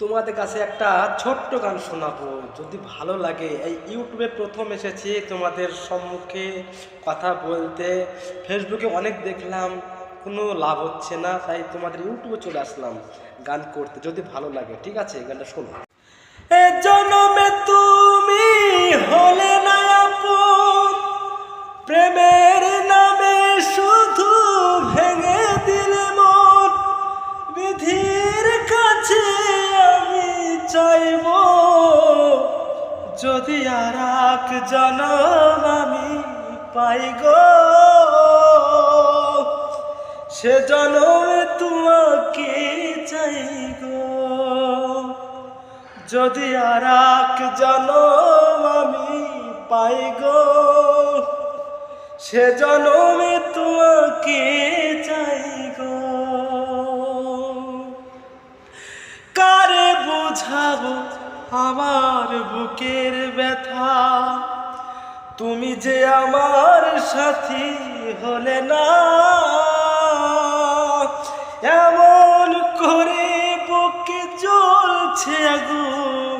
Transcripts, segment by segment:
তোমাদের কাছে একটা ছোট্ট গান শোনাবো। যদি ভালো লাগে, এই ইউটিউবে প্রথম এসেছি তোমাদের সম্মুখে কথা বলতে। ফেসবুকে অনেক দেখলাম, কোনো লাভ হচ্ছে না, তাই তোমাদের ইউটিউবে চলে আসলাম গান করতে, যদি ভালো লাগে। ঠিক আছে গানটা শোনো। এ জনমে তুমি যদি আর এক জনম আমি পাই গো, সে জনমে তোমাকে চাই গো। যদি আর এক জনম আমি পাই গো, সে জনমে তোমাকে চাই গো। কারে বুঝাবো আমার বুকের ব্যথা। তুমি যে আমার সাথী হলে না। এমন করে বুকে জ্বলছে আগুন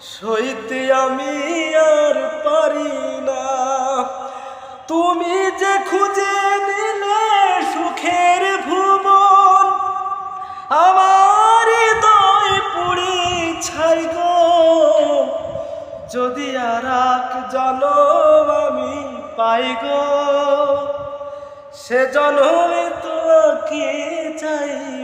সইতে আমি আর পারি না। তুমি যে খুঁজে নিলে যদি আর এক জনম আমি পাই গো সে জনমে তো কি চাইব